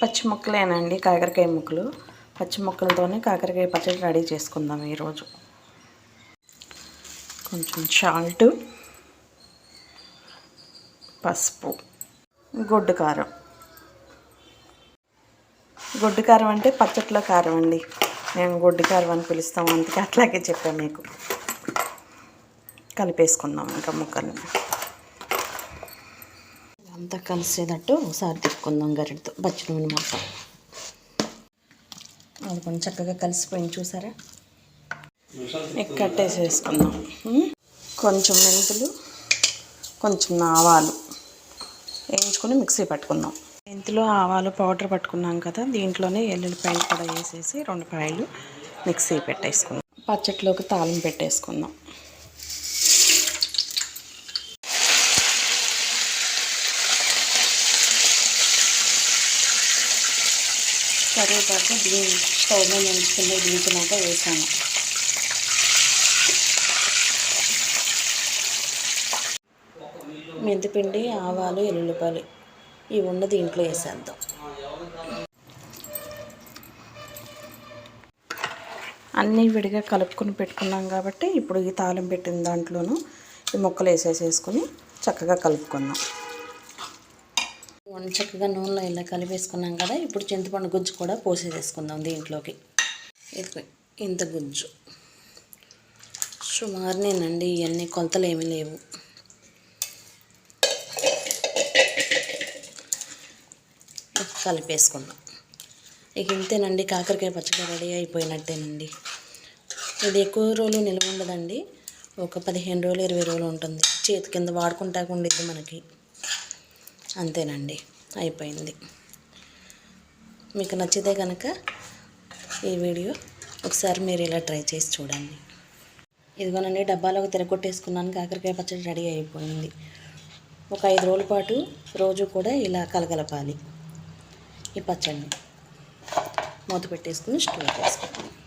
పచ్చి ముక్కలేనండి కాకరకాయ ముక్కలు. పచ్చి ముక్కలతోనే కాకరకాయ పచ్చడి రెడీ చేసుకుందాం ఈరోజు. కొంచెం సాల్ట్ పసుపు గొడ్డు కారం. గొడ్డు కారం అంటే పచ్చట్లో కారం అండి. మేము గొడ్డు కారం అని పిలుస్తాం అందుకే అట్లాగే చెప్పాను మీకు. కలిపేసుకుందాం ఇంకా ముక్కల్ని. అంతా కలిసేటట్టు ఒకసారి తిప్పుకుందాం గరిటతో. పచ్చి నూనె మొత్తం అది కొంచెం చక్కగా కలిసిపోయింది చూసారా? ఇక కట్టేసేసుకుందాం కొంచెం మెంతులు కొంచెం ఆవాలు వేయించుకొని మిక్సీ పట్టుకుందాం. మెంతులు ఆవాలు పౌడర్ పట్టుకున్నాం కదా దీంట్లోనే ఎల్లుల్లిపాయలు కూడా వేసేసి రెండు పాయలు మిక్సీ పెట్టేసుకుందాం. పచ్చట్లోకి తాళం పెట్టేసుకుందాం. కరివేపాకు దీని స్టవ్ మీద ఉంచుకుని దించినాక వేసాను. మెంతిపిండి ఆవాలు ఎల్లుల్లిపాయలు ఇవి ఉన్న దీంట్లో వేసేద్దాం. అన్నీ విడిగా కలుపుకొని పెట్టుకున్నాం కాబట్టి ఇప్పుడు ఈ తాళం పెట్టిన దాంట్లోనూ ఈ ముక్కలు వేసేసేసుకొని చక్కగా కలుపుకుందాం. మనం చక్కగా నూనెలో ఇలా కలిపేసుకున్నాం కదా ఇప్పుడు చింతపండు గుజ్జు కూడా పోసేసేసుకుందాం దీంట్లోకి. ఇంత గుజ్జు. సుమారునేనండి ఇవన్నీ కొలతలు ఏమీ లేవు. కలిపేసుకుందాం. ఇక ఇంతేనండి కాకరకాయ పచ్చడి రెడీ అయిపోయినట్టేనండి. ఇది ఎక్కువ రోజులు నిల్వ ఉండదండి. ఒక పదిహేను రోజులు ఇరవై రోజులు ఉంటుంది. చేతి కింద వాడుకుంటాక ఉండిద్ది మనకి. అంతేనండి. అయిపోయింది. మీకు నచ్చితే కనుక ఈ వీడియో ఒకసారి మీరు ఇలా ట్రై చేసి చూడండి. ఇదిగోనండి డబ్బాలోకి తిరగొట్టేసుకున్నాను. కాకరకాయ పచ్చడి రెడీ అయిపోయింది. ఒక ఐదు రోజుల పాటు రోజు కూడా ఇలా కలగలపాలి ఈ పచ్చడిని. మూత పెట్టేసుకుని స్టోర్ చేసుకోండి